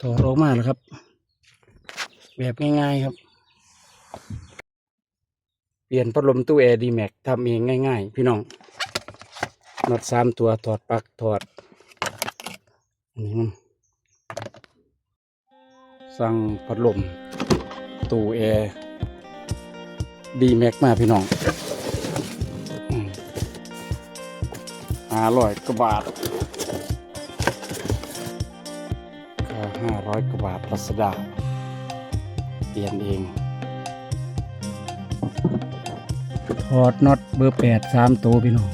ถอโรมาแล้วครับ แบบง่ายๆครับ เปลี่ยนพัดลมตู้แอร์ดีแม็กทำเองง่าย ๆ พี่น้องน็อตสามตัวถอดปลั๊กถอดนนี้มันสั่งพัดลมตู้แอร์ดีแม็กมาพี่น้องอร่อยกระบาด 500 กว่าบาทรัศดาเปลี่ยนเอง ถอดน็อตเบอร์ 8 3 ตัวพี่น้อง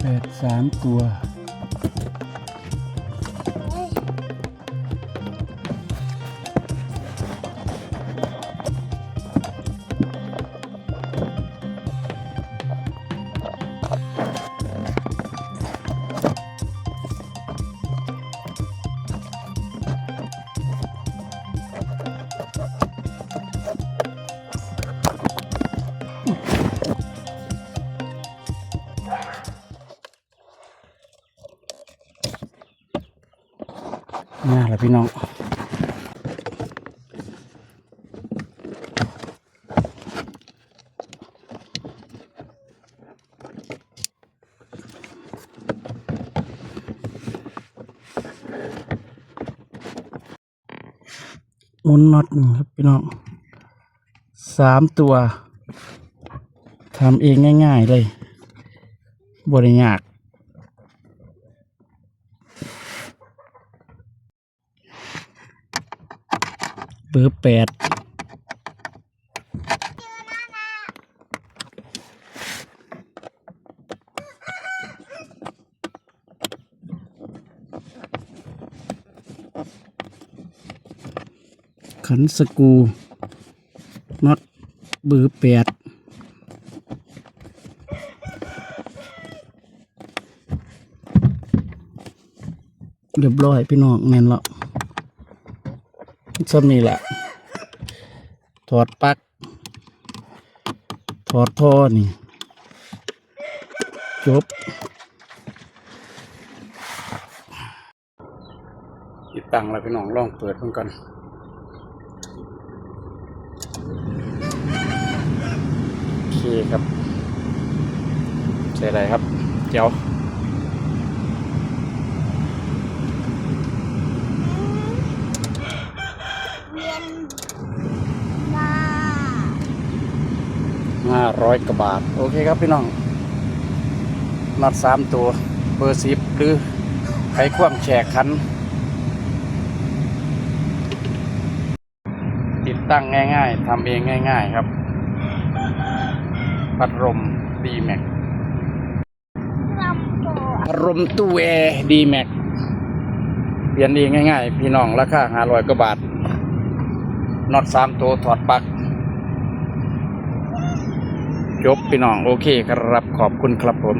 แปดสามตัว นี่แหละพี่น้องมุนน็อตนี่ครับพี่น้องสามตัวทำเองง่าย ๆ เลยบริยาก เบอร์แปดขันสกูน็อตเบอร์แปดเรียบร้อยพี่น้องแน่นแล้ว ซ้ำนี่แหละถอดปลั๊กถอดท่อนี่ จบติดตั้งแล้วพี่น้องลองเปิดมันก่อนโอเคครับใส่อะไรครับ เจ้า เวียนมา ห้าร้อยกว่าบาท โอเคครับพี่น้องน็อตสามตัวเบอร์สิบหรือไขควงแฉกคัน ติดตั้งง่ายๆทำเองง่าย ๆ ครับ พัดลมดีแม็กพงพัดลมตู้แอร์ดีแม็กเปลี่ยนเองง่าย ๆ พี่น้องราคาห้าร้อยกว่าบาทน็อตสามตัวถอดปลั๊ก จบพี่น้องโอเคครับขอบคุณครับผม